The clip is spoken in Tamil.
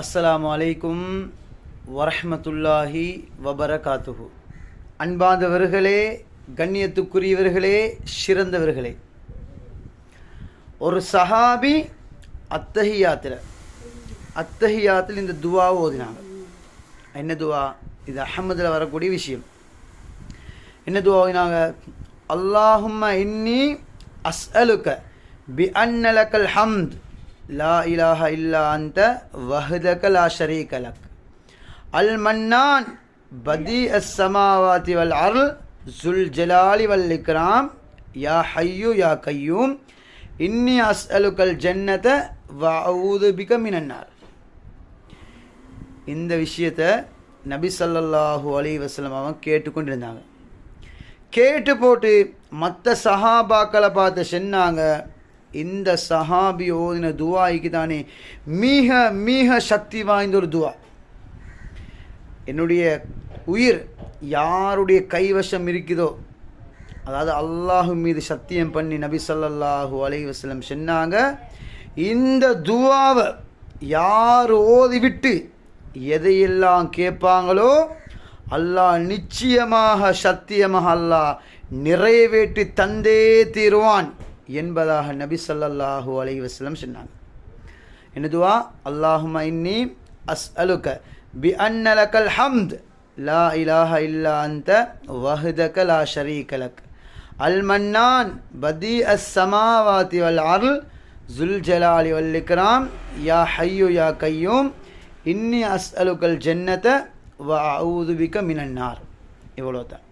அஸ்ஸலாமு அலைக்கும் வரஹ்மத்துல்லாஹி வபரகாத்துஹு. அன்பாந்தவர்களே கண்ணியத்துக்குரியவர்களே சிறந்தவர்களே. ஒரு சஹாபி அத்தஹியாத்தில் அத்தஹியாத்தில் இந்த துவா ஓதினாங்க. என்ன துவா? இது அஹமதில் வரக்கூடிய விஷயம். என்ன துவா ஓதினாங்க? அல்லாஹும்ம இன்னி அஸ்அலுக்க பி அன்னலக்கல் ஹம்த். லா இலாஹ இல்லா அந்த வஹதக லா ஷரீக லக். அல் மன்னான் பதி அஸ் சமாவாதி வல் அருள் ஜுல் ஜலாலி வல் இக்ராம். யா ஹையு யா கையூம். இன்னி அஸ்அலுக்கல் ஜன்னத வ அஊது பிக மினன்னார் இந்த விஷயத்தை நபி ஸல்லல்லாஹு அலி வஸ்லம் அவன் கேட்டுக்கொண்டிருந்தாங்க கேட்டு போட்டு மற்ற சஹாபாக்களை பார்த்து சொன்னாங்க. இந்த சஹாபி ஓதின துவாய்க்கு தானே மிக மிக சக்தி வாய்ந்த ஒரு துவா. என்னுடைய உயிர் யாருடைய கைவசம் இருக்குதோ அதாவது அல்லாஹு மீது சத்தியம் பண்ணி நபி ஸல்லல்லாஹு அலைஹி சொன்னாங்க இந்த துவாவை யார் ஓதிவிட்டு எதையெல்லாம் கேட்பாங்களோ அல்லாஹ் நிச்சயமாக சத்தியமாக அல்லாஹ் நிறைவேற்றி தந்தே தீருவான். என்பதாக நபி ஸல்லல்லாஹு அலைஹி வஸல்லம் சொன்னாங்க. என்னதுவா அல்லாஹும் இன்னி அஸ் அலுக்க பி அன்னலக்கல் ஹம்த் லா இலாஹ இல்லா அந்த வஹ்தக லா ஷரீக அல் மன்னான் பதி அஸ் சமாவாதி வல் அருள் ஜுல் ஜலாலி வல் இக்ராம் யா ஹையு யா கையூம் இன்னி அஸ்அலுக்கல் ஜன்னத வ அஊது மினன்னார் இவ்வளோ தான்